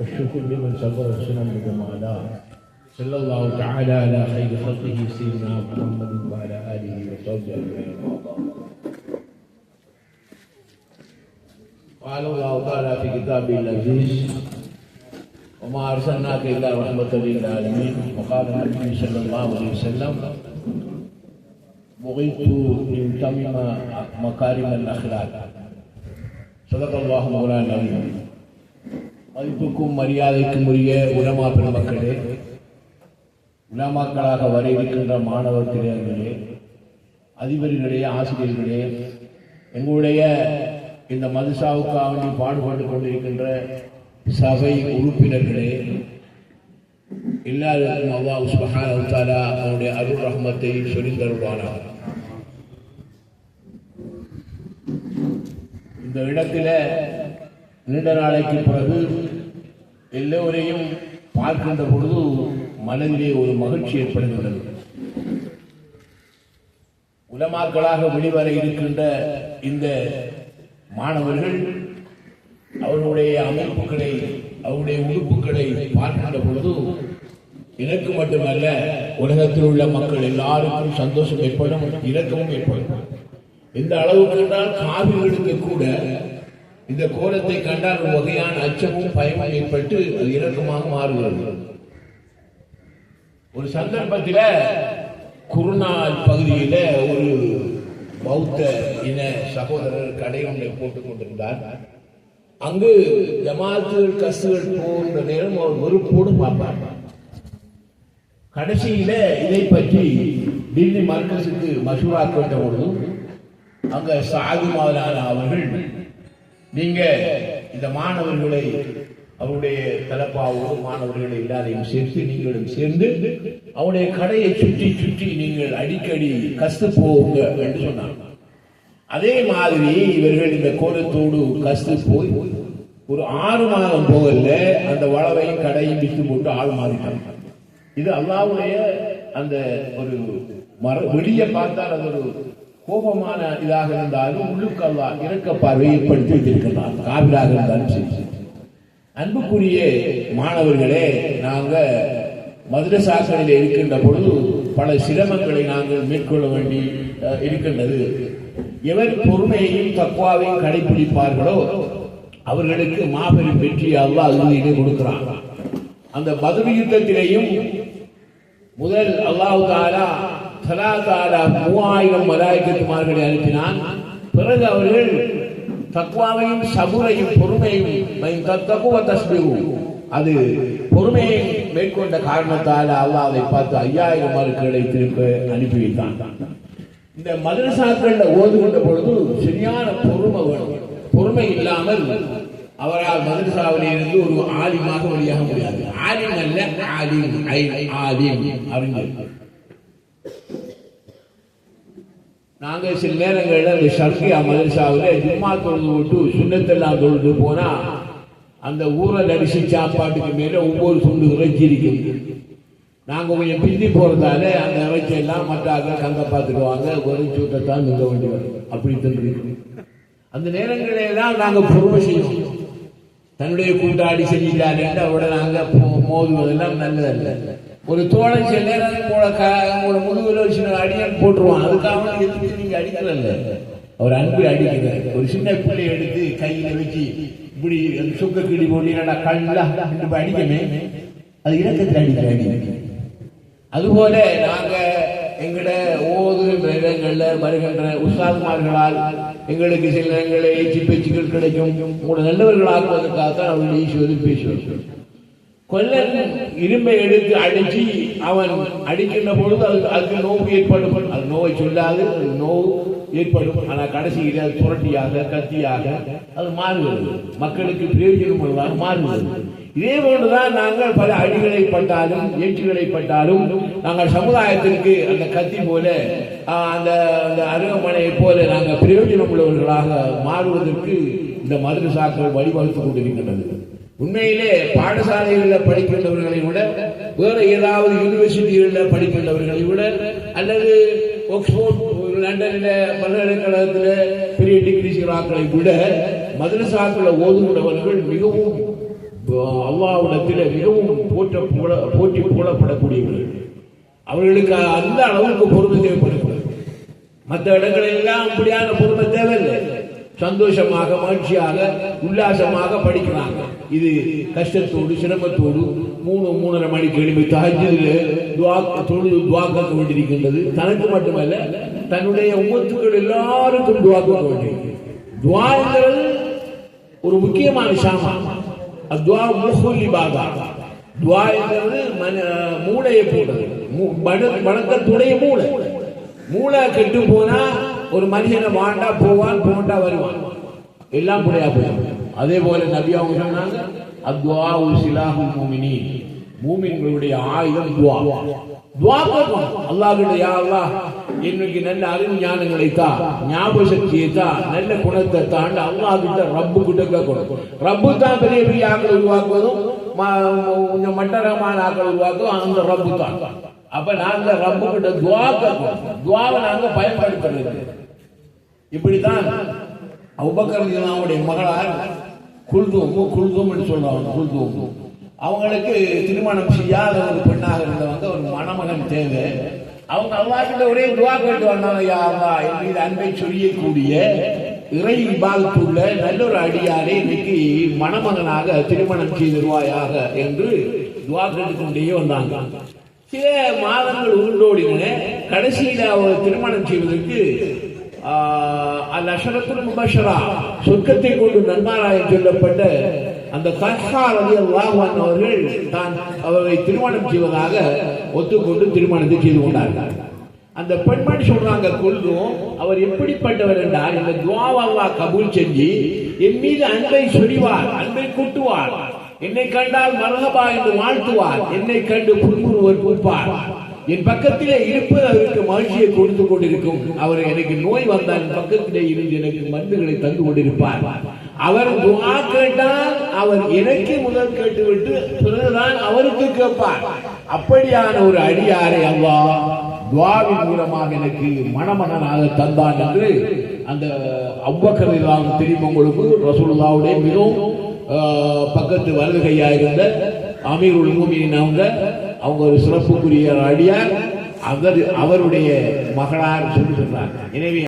والشكر لمن صبر السنن بجمالا صلى الله تعالى على خير خلقه سيدنا محمد وعلى آله وصحبه أجمعين. قال الله تعالى في كتابه العزيز وما أرسلناك إلا رحمة للعالمين. وقال النبي صلى الله عليه وسلم بغيت لأتمم مكارم الأخلاق. صدق الله مولانا العظيم. மதிப்புக்கும் மரியாதைக்கும் உரிய உலமா பெருமக்களே உலமாக்களாக வர இருக்கின்ற மாணவர் திரையர்களே அதிபர்களே ஆசிரியர்களே எங்களுடைய இந்த மதுசாவுக்காக வேண்டி பாடுபட்டு கொண்டிருக்கின்ற சபை உறுப்பினர்களே எல்லாருக்கும் அவ்வா உஸ்மஹான் தஆலா அவனுடைய அருள் ரஹ்மத்தை சொல்லித் தருவானா இந்த இடத்துல நீண்ட நாளைக்கு பிறகு எல்லோரையும் பார்க்கின்ற பொழுது மனதிலே ஒரு மகிழ்ச்சி ஏற்படுகிறது. உலமாக்களாக வெளிவர இருக்கின்ற இந்த மாணவர்கள் அவர்களுடைய அமைப்புகளை அவருடைய உறுப்புகளை பார்க்கின்ற பொழுது எனக்கு மட்டுமல்ல உலகத்தில் உள்ள மக்கள் எல்லாருக்கும் சந்தோஷம் ஏற்படும் இரக்கமும் ஏற்படும். இந்த அளவுக்கு என்றால் காவிர்களுக்கு கூட இந்த கோலத்தை கண்டால் ஒரு வகையான அச்சமும் பயமும் ஏற்பட்டு அது இரக்கமாக மாறுகிறது. ஒரு சந்தர்ப்பத்தில் குருநாள் பகுதியில ஒரு பௌத்த இன சகோதரர் கடை ஒன்றை போட்டுக் கொண்டிருந்தார். அங்கு ஜமாத்துகள் கசுகள் போன்ற நேரம் அவர் வெறுப்போடு பார்ப்பார். கடைசியில இதை பற்றி டில்லி மர்கசுக்கு மசூரா கேட்ட பொழுது அங்க சாதி அவர்கள் நீங்க இந்த மாணவர்களை அவருடைய தலப்பாவோடு மாணவர்களை எல்லாரையும் சேர்த்து நீங்களும் சேர்ந்து அவருடைய கடையை சுற்றி சுற்றி நீங்கள் அடிக்கடி கஸ்து போங்க என்று சொன்னாங்க அதே மாதிரி இவர்கள் இந்த கோலத்தோடு கஸ்து போய் ஒரு ஆறு மாதம் போகல அந்த வளவையும் கடையும் விட்டு போட்டு ஆள் மாறிட்டாங்க. இது அல்லாவுடைய அந்த ஒரு மர வெளியே பார்த்தால் அது ஒரு கோபமான இதாக இருந்தாலும் உள்ளுக்கு அல்லா இறக்க பார்வை ஏற்படுத்தி வைத்திருக்கிறார் காவிராக இருந்தாலும் சரி. அன்புக்குரிய மாணவர்களே நாங்கள் மதுரசாசனில் இருக்கின்ற பொழுது பல சிரமங்களை நாங்கள் மேற்கொள்ள வேண்டி இருக்கின்றது. எவர் பொறுமையையும் தக்குவாவையும் கடைபிடிப்பார்களோ அவர்களுக்கு மாபெரும் வெற்றி அல்லாஹ் உறுதியிலே கொடுக்கிறான். அந்த மதுர யுத்தத்திலேயும் முதல் அல்லாஹ் தலாதாலா மூவாயிரம் மலாய்க்கத்துமார்களை அனுப்பினான். பிறகு அவர்கள் தக்வாவையும் சபுரையும் பொறுமையும் தக்குவ தஸ்பிவு அது பொறுமையை மேற்கொண்ட காரணத்தால் அல்லாஹ் அதை பார்த்து ஐயாயிரம் மார்க்குகளை திரும்ப அனுப்பி வைத்தான். இந்த மதரசாக்கள்ல ஓதுகின்ற பொழுது சரியான பொறுமை வேணும். பொறுமை இல்லாமல் அவரால் மதரசாவில் இருந்து ஒரு ஆலிமாக வழியாக முடியாது. ஆலிம் அல்ல ஆலிம் ஐ- ஆலிம் அப்படின்னு நாங்கள் சில நேரங்களில் அந்த ஷர்கியா மதரசாவில் ஜும்மா தொழுது விட்டு சுண்ணத்தெல்லாம் தொழுது போனால் அந்த ஊரை நடிச்சு சாப்பாட்டுக்கு மேலே ஒவ்வொரு சுண்டு இறைச்சி இருக்குது நாங்கள் கொஞ்சம் பிந்தி போகிறதால அந்த இறைச்சி எல்லாம் மற்ற ஆட்கள் கங்க பார்த்துக்குவாங்க ஒரு சூட்டத்தான் நிற்க வேண்டி வரும். அப்படி தந்து அந்த நேரங்களில் தான் நாங்கள் பொறுமை செய்வோம். தன்னுடைய கூட்டாடி செஞ்சிட்டாரு அவரோட நாங்கள் போ- மோதுவதெல்லாம் நல்லதல்ல. ஒரு தோழன் சில நேரம் போல க- உங்களோட முதுகுல ஒரு சின்ன அடியான் போட்டுருவான். அதுக்காக எதுக்கு நீங்க அடிக்கல அவர் அன்பு அடிக்கிறார். ஒரு சின்ன பிள்ளை எடுத்து கையில வச்சு இப்படி சுக்க கிடி போட்டீங்கன்னா கல்லா இப்படி அடிக்கமே. அது இலக்கத்தில் அடிக்கிறாங்க அதுபோல நாங்க எங்கட ஓதுகின்ற இடங்கள்ல வருகின்ற உஸ்தாதுமார்களால் எங்களுக்கு சில நேரங்களில் ஏச்சி பேச்சுக்கள் கிடைக்கும். உங்களோட நல்லவர்களாக்குவதற்காகத்தான் அவர்கள் ஈசுவது பேசுவார்கள் கொல்லன் இரும்பை எடுத்து அடிச்சு அவன் அடிக்கின்ற பொழுது அது அதுக்கு நோவு ஏற்படும். அது நோவை சொல்லாது நோவு ஏற்படும். ஆனால் கடைசியில் அது புரட்டியாக கத்தியாக அது மாறுகிறது. மக்களுக்கு பிரயோஜனம் உள்ளதாக மாறுகிறது. இதே போன்றுதான் நாங்கள் பல அடிகளை பட்டாலும் ஏற்றுகளை பட்டாலும் நாங்கள் சமுதாயத்திற்கு அந்த கத்தி போல அந்த அந்த அருகமனையை போல நாங்கள் பிரயோஜனம் உள்ளவர்களாக மாறுவதற்கு இந்த மதுரசாக்கள் வழிவகுத்துக் கொண்டிருக்கின்றது உண்மையிலே பாடசாலைகளில் படிக்கின்றவர்களை விட வேற ஏதாவது யூனிவர்சிட்டிகளில் படிக்கின்றவர்களை விட அல்லது ஆக்ஸ்போர்ட் லண்டனில் பல்கலைக்கழகத்தில் பெரிய டிகிரி சிறாக்களை விட மதரசாக்களை ஓதுகிறவர்கள் மிகவும் அல்லா மிகவும் போற்ற புகழ போற்றி புகழப்படக்கூடியவர்கள். அவர்களுக்கு அந்த அளவுக்கு பொறுமை தேவைப்படுகிறது. மற்ற இடங்களில் எல்லாம் அப்படியான பொறுமை தேவையில்லை. சந்தோஷமாக மகிழ்ச்சியாக உல்லாசமாக படிக்கிறாங்க. இது கஷ்டத்தோடு சிரமத்தோடு மூணு மூணரை மணிக்கு எழுப்பி தகஜில் துவா தொழுது வேண்டியிருக்கின்றது. தனக்கு மட்டுமல்ல தன்னுடைய உமத்துக்கள் எல்லாருக்கும் துவா கேட்க வேண்டியிருக்கு துவாங்கிறது ஒரு முக்கியமான சாமான். துவா முஹுல் பாதா துவா என்பது மன மூளையை போடுறது மூ- வண- வணக்கத்துடைய மூளை. மூளை கெட்டு போனா ஒரு மனுஷனை வாண்டா போவான் போண்டா வருவான். எல்லாம் குறையா போயிடும் அதே போல நபி அவங்க சொன்னாங்க அத்வா சிலாஹுல் மூமினி மூமின்களுடைய ஆயுதம் துவா துவா கேட்கணும் அல்லாஹ் யா அல்லாஹ் இன்னைக்கு நல்ல அறிவு ஞானங்களை தா ஞாபக சக்தியை தா நல்ல குணத்தை தாண்ட அல்லாஹ் கிட்ட ரப்பு கிட்ட கேட்கணும் ரப்பு தான் பெரிய பெரிய ஆக்கள் உருவாக்குவதும் கொஞ்சம் மட்டரமான ஆக்கள் உருவாக்குவதும் அந்த ரப்பு தான் அப்ப நாங்க ரப்பு கிட்ட துவா கேட்கணும் துவாவை நாங்க பயன்படுத்துறது இப்படித்தான் அவுபக்கரனுடைய மகளார் குல்தூம் குல்தூம் என்று சொல்லுவாங்க குல்தூம். அவங்களுக்கு திருமணம் செய்யாத ஒரு பெண்ணாக இருந்தவங்க ஒரு மணமகன் தேவை. அவங்க அல்லாஹ்கிட்ட ஒரே துவா கேட்டு வந்தாங்க யா அல்லாஹ் என் மீது அன்பை சொல்லியக்கூடிய இறை விபாகத்துள்ள நல்ல ஒரு அடியாரை இன்னைக்கு மணமகனாக திருமணம் செய்திருவாயாக என்று துவா கேட்டுக்கொண்டே வந்தாங்க. சில மாதங்கள் உருண்டோடின கடைசியில் அவர் திருமணம் செய்வதற்கு அல் அஷரத்துல் முபஷரா சொர்க்கத்தை கொண்டு நன்மாராயம் சொல்லப்பட்ட அந்த தஹா ரதி அல்லாஹான் அவர்கள் தான் அவரை திருமணம் செய்வதாக ஒத்துக்கொண்டு திருமணத்தை செய்து கொண்டார்கள். அந்த பெண்மணி சொல்றாங்க கொள்ளும் அவர் எப்படிப்பட்டவர் என்றால் இந்த துவாவல்லா கபூல் செஞ்சு என் மீது அன்பை சொரிவார் அன்பை கூட்டுவார். என்னை கண்டால் மரகபா என்று வாழ்த்துவார். என்னை கண்டு புன்முறுவர் பூப்பார். என் பக்கத்திலே இருப்பது அவருக்கு மகிழ்ச்சியை கொடுத்து கொண்டிருக்கும். அவர் எனக்கு நோய் வந்தால் என் பக்கத்திலே இருந்து எனக்கு மருந்துகளை தந்து கொண்டிருப்பார். அவர் துவா கேட்டால் அவர் எனக்கு முதல் கேட்டுவிட்டு பிறகுதான் அவருக்கு கேட்பார். அப்படியான ஒரு அடியாரை அவ்வா துவாவின் மூலமாக எனக்கு மணமணனாக தந்தான் என்று அந்த அவ்வக்கர் தெரியும் உங்களுக்கு ரசூலுல்லாவுடைய மிகவும் பக்கத்து வலது கையாக இருந்த அமீருல் மூமினின் அவங்க அவங்க ஒரு சிறப்புக்குரிய அடியார். அவர் அவருடைய மகளார் சொல்லி சொல்றாங்க. எனவே